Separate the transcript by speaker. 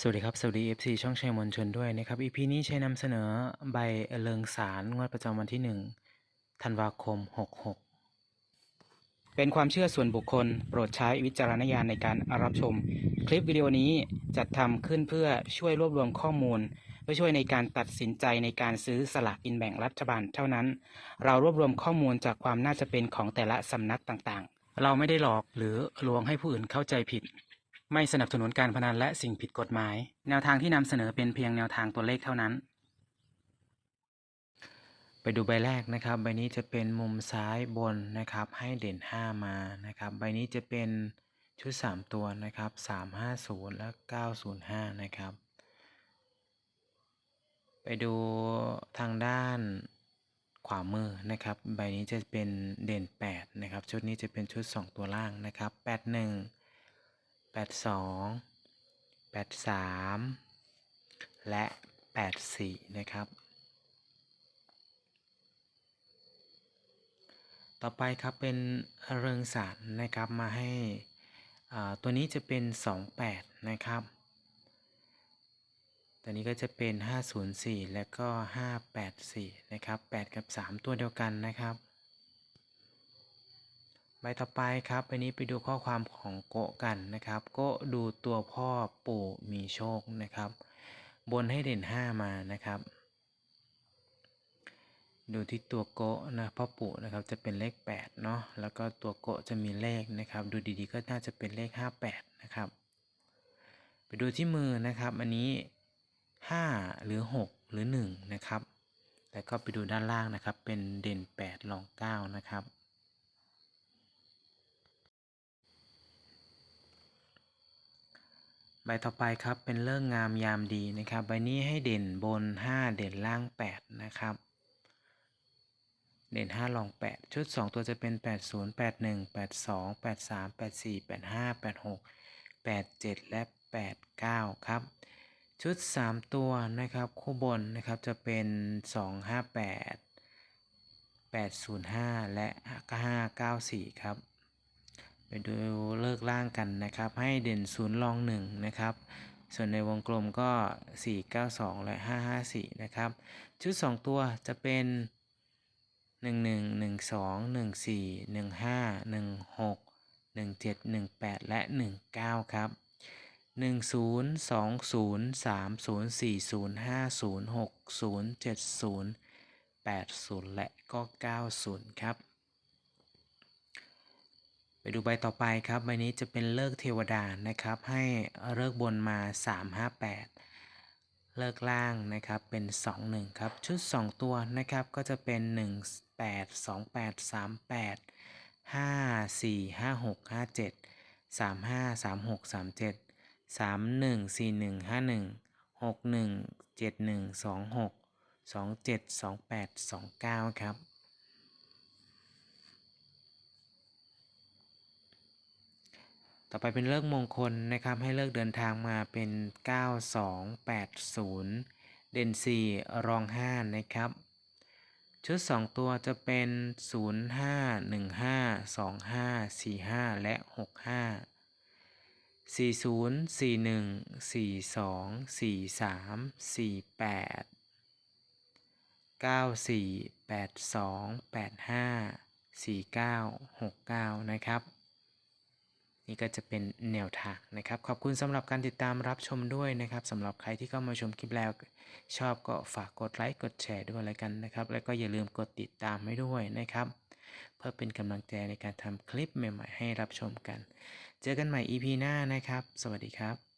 Speaker 1: สวัสดีครับ สวัสดี FC ช่องชัยมวลชนด้วยนะครับ EP นี้ใช้นำเสนอใบเลิงสารงวดประจำวันที่ 1 ธันวาคม 66 เป็นความเชื่อส่วนบุคคล โปรดใช้วิจารณญาณในการรับชม คลิปวิดีโอนี้จัดทำขึ้นเพื่อช่วยรวบรวมข้อมูล เพื่อช่วยในการตัดสินใจในการซื้อสลากกินแบ่งรัฐบาลเท่านั้น เรารวบรวมข้อมูลจากความน่าจะเป็นของแต่ละสำนักต่างๆ เราไม่ได้หลอกหรือลวงให้ผู้อื่นเข้าใจผิด ไม่สนับสนุนการพนันและสิ่งผิดกฎหมาย แนวทางที่นำเสนอเป็นเพียงแนวทางตัวเลขเท่านั้น ไปดูใบแรกนะครับ ใบนี้จะเป็นมุมซ้ายบนนะครับ ให้เด่น 5 มานะครับ ใบนี้จะเป็นชุด 3 ตัวนะครับ 350 และ 905 นะครับ ไปดูทางด้านขวามือนะครับ ใบนี้จะเป็นเด่น 8 นะครับ ชุดนี้จะเป็นชุด 2 ตัวล่างนะครับ 81 82 83 และ 84 นะครับ ต่อไปครับเป็นเริงสารนะครับมาให้ตัวนี้จะเป็น 28 นะครับ ตัวนี้ก็จะเป็น 504 และก็ 584 นะครับ 8 กับ 3 ตัวเดียวกันนะครับ ใบต่อไปครับอันนี้ไปดูข้อความของโกะกันนะครับ โกะดูตัวพ่อปู่มีโชคนะครับ บนให้เด่น 5 มานะครับ ดูที่ตัวโกะนะพ่อปู่นะครับจะเป็นเลข8เนาะแล้วก็ตัวโกะจะมีเลขนะครับ ดูดีๆก็น่าจะเป็นเลข 58 นะครับ ไปดูที่มือนะครับ อันนี้ 5 หรือ 6 หรือ 1 นะครับ แล้วก็ไปดูด้านล่างนะครับ เป็นเด่น 8 รอง 9 นะครับ ใบต่อไปครับเป็นเลิกงามยามดีนะครับ ใบนี้ให้เด่นบน 5 เด่นล่าง 8 นะครับ เด่น5รอง 8 ชุด 2 ตัวจะเป็น 80 81 82 83 84 85 86 87 และ 89 ครับ ชุด 3 ตัวนะครับ คู่บนนะครับจะเป็น 258 805 และ 594 ครับ ไปดูเลิกล่างกันนะครับ ให้เด่นศูนย์รองหนึ่งนะครับ ส่วนในวงกลมก็ 492 และ 554 นะครับ ชุด 2 ตัวจะเป็น 11 12 14 15 16 17 18 และ 19 ครับ 10 20 30 40 50 60 70 80 และก็ 90 ครับ ไปดูใบต่อไปครับใบนี้จะเป็นเลิกเทวดานะครับ ให้เลิกบนมา 358 เลิกล่างนะครับเป็น 21 ครับ ชุด 2 ตัวนะครับก็จะเป็น 1 8 2 8 3 8 5 4 5 6 5 7 3 5 3 6 3 7 3 1 4 1 5 1 6 1 7 1 2 6 2 7 2 8 2 9 ครับ ต่อไปเป็นเลิกมงคลนะครับให้เลิกเดินทางมาเป็น 9280 เด่น 4 รอง 5 นะครับ ชุด 2 ตัวจะเป็น 05 15 25 45 และ 65 40 41 42 43 48 94 82 85 49 69 นะครับ นี่ก็จะเป็นแนวทางนะครับ ขอบคุณสำหรับการติดตามรับชมด้วยนะครับสำหรับใครที่เข้ามาชมคลิปแล้ว ชอบก็ฝากกดไลค์กดแชร์ด้วยแล้วกันนะครับ แล้วก็อย่าลืมกดติดตามให้ด้วยนะครับ เพื่อเป็นกำลังใจในการทำคลิปใหม่ ๆ ให้รับชมกัน เจอกันใหม่ EP หน้านะครับ สวัสดีครับ